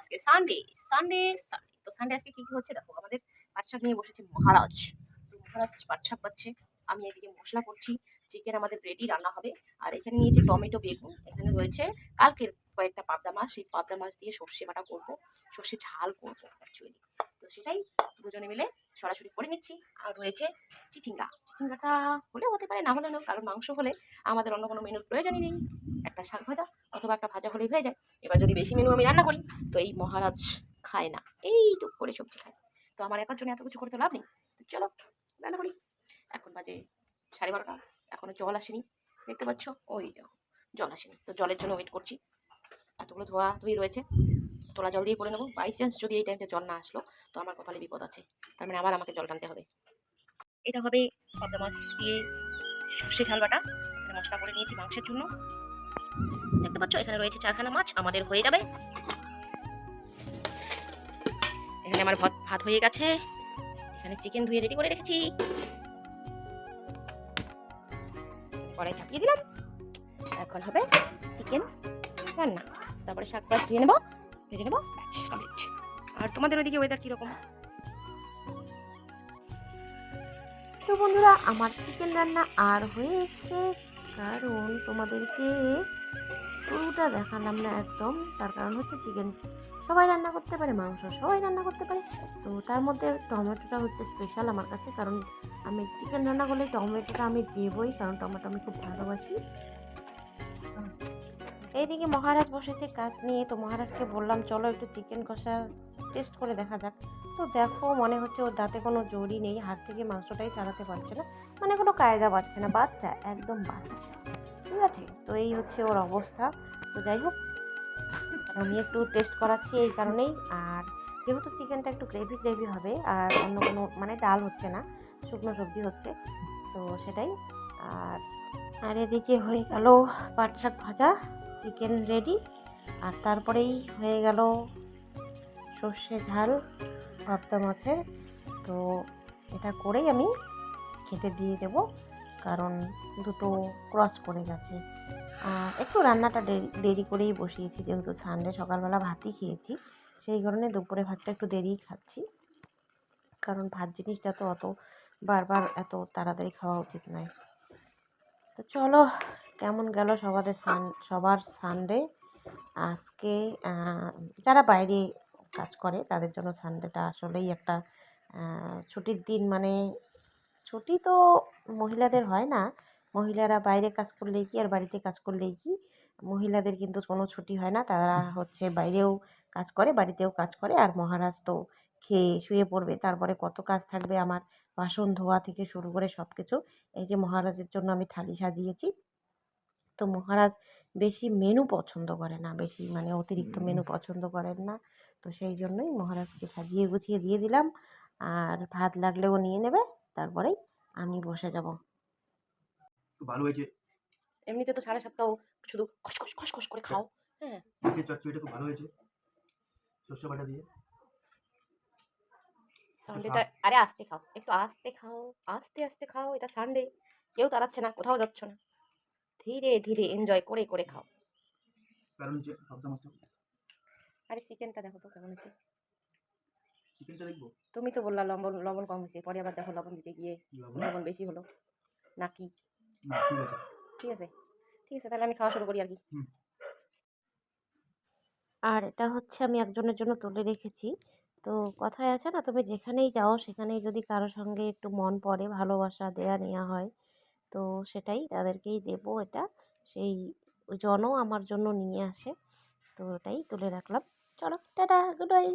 আজকে Sunday Sunday Sunday তো Sunday আজকে কি কি হচ্ছে? দেখো, আমাদের পাটশাক নিয়ে বসেছে মহারাজ। মহারাজ পাটশাক পাচ্ছে। আমি এদিকে মশলা করছি চিকেন আমাদের রেডি রান্না হবে। আর এখানে নিয়েছি টমেটো, বেগুন। এখানে রয়েছে কালকের কয়েকটা পাবদা মাছ। সেই পাবদা মাছ দিয়ে সর্ষে বাটা করব। সর্ষে ঝাল করব অ্যাকচুয়ালি সেটাই দুজনে মিলে সরাসরি করে নিচ্ছি। আর রয়েছে চিচিঙ্গা। চিচিঙ্গাটা হলে হতে পারে, না হলে না, কারণ মাংস হলে আমাদের অন্য কোনো মেনুর প্রয়োজনই নেই। একটা শাক ভাজা অথবা একটা ভাজা হলেই হয়ে যায়। এবার যদি বেশি মেনু আমি রান্না করি, তো এই মহারাজ খায় না। এইটুক করে সবজি খায়। তো আমার একার জন্য এত কিছু করতে লাভ নেই। তো চলো, রান্না করি। এখন বাজে সাড়ে বারোটা। এখনও জল আসেনি। দেখতে পাচ্ছ? ওই জল আসেনি। তো জলের জন্য ওয়েট করছি। এতগুলো ধোয়া ধুই রয়েছে। তোলা জল দিয়ে করে নেব। বাই চান্স যদি এই টাইমটা জল না আসলো, তো আমার কপালে বিপদ আছে। তার মানে আবার আমাকে জল টানতে হবে। এটা হবে পাবদা মাছ দিয়ে সর্ষে ঝাল বাটা। মশলা করে নিয়েছি মাংসের জন্য। দেখতে পাচ্ছ, এখানে রয়েছে চারখানা মাছ, আমাদের হয়ে যাবে। এখানে আমার ভাত ভাত হয়ে গেছে। এখানে চিকেন ধুয়ে রেডি করে রেখেছি। কড়াই চাপিয়ে দিলাম। এখন হবে চিকেন রান্না। তারপরে শাক পাশ ধুয়ে নেব। ভেজে নেব? আর তোমাদের ওইদিকে ওয়েদার কীরকম? তো বন্ধুরা, আমার চিকেন রান্না আর হয়ে এসছে কারণ তোমাদেরকে পুরোটা দেখালাম না একদম। তার কারণ হচ্ছে চিকেন সবাই রান্না করতে পারে, মাংস সবাই রান্না করতে পারে। তো তার মধ্যে টমেটোটা হচ্ছে স্পেশাল আমার কাছে, কারণ আমি চিকেন রান্না করলে টমেটোটা আমি দেবই, কারণ টমেটো আমি খুব ভালোবাসি। এইদিকে মহারাজ বসেছে, কাজ নিয়ে। তো মহারাজকে বললাম, চলো একটু চিকেন কষা টেস্ট করে দেখা যাক। তো দেখো, মনে হচ্ছে ওর দাঁতে কোনো জোরই নেই। হাত থেকে মাংসটাই ছাড়াতে পারছে না। মানে কোনো কায়দা পাচ্ছে না। বাচ্চা, একদম বাচ্চা। ঠিক আছে? তো এই হচ্ছে ওর অবস্থা। তো যাই হোক, আমি একটু টেস্ট করাচ্ছি এই কারণেই। আর যেহেতু চিকেনটা একটু গ্রেভি গ্রেভি হবে, আর অন্য কোনো মানে ডাল হচ্ছে না, শুকনো সবজি হচ্ছে, তো সেটাই। আর আর এদিকে হয়ে গেল পাট শাক ভাজা। চিকেন রেডি আর তারপরেই হয়ে গেল সর্ষে ঝাল পাবদা মাছের। তো এটা করেই আমি খেতে দিয়ে দেব, কারণ দুটো ক্রস করে গেছে। আর একটু রান্নাটা দেরি করেই বসিয়েছি, যেহেতু সানডে সকালবেলা ভাতই খেয়েছি। সেই কারণে দুপুরে ভাতটা একটু দেরিই খাচ্ছি। কারণ ভাত জিনিসটা তো অত বারবার এত তাড়াতাড়ি খাওয়া উচিত নয়। তো চলো, কেমন গেল সবাদের সান, সবার সানডে আজকে যারা বাইরে কাজ করে, তাদের জন্য সানডেটা আসলেই একটা ছুটির দিন। মানে ছুটি তো মহিলাদের হয় না। মহিলারা বাইরে কাজ করলেই কি, আর বাড়িতে কাজ করলেই কি? মহিলাদের কিন্তু কোনো ছুটি হয় না। তারা হচ্ছে বাইরেও কাজ করে, বাড়িতেও কাজ করে। আর মহারাজ তো খেয়ে শুয়ে পড়বে। তারপরে কত কাজ থাকবে আমার বাসন ধোয়া থেকে শুরু করে সব কিছু এই যে মহারাজের জন্য আমি থালি সাজিয়েছি। তো মহারাজ বেশি মেনু পছন্দ করে না বেশি মানে অতিরিক্ত মেনু পছন্দ করেন না। তো সেই জন্যই মহারাজকে সাজিয়ে গুছিয়ে দিয়ে দিলাম। আর ভাত লাগলেও নিয়ে নেবে তারপরেই আমি বসে যাব। ভালো হয়েছে। এমনিতে তো সারা সপ্তাহ শুধু খসখস খসখস করে খাও। হ্যাঁ। চচ্চড়িটা খুব ভালো হয়েছে। সর্ষে বাটা দিয়ে। সানডেটা আরে আস্তে খাও একটু আস্তে খাও আস্তে আস্তে খাও এটা সানডে কেউ তাড়াচ্ছে না কোথাও যাচ্ছ না। ধীরে ধীরে এনজয় করে করে খাও। আরে চিকেনটা দেখো তো কেমন চিকেনটা দেখব? তুমি তো বললা লবণ লবণ কম হয়েছে পরে আবার দেখো লবণ দিতে গিয়ে লবণ? বেশি হলো। নাকি? ঠিক আছে। ঠিক আছে তাহলে আমি খাওয়া শুরু করি আর কি। আর এটা হচ্ছে আমি একজনের জন্য তুলে রেখেছি। তো কথায় আছে না, তুমি যেখানেই যাও, সেখানেই যদি কারও সঙ্গে একটু মন পড়ে, ভালোবাসা দেয়া নেওয়া হয়, তো সেটাই তাদেরকেই দেব এটা। সেই জনও আমার জন্য নিয়ে আসে, তো ওটাই তুলে রাখলাম। চলো, টাটা গুড বাই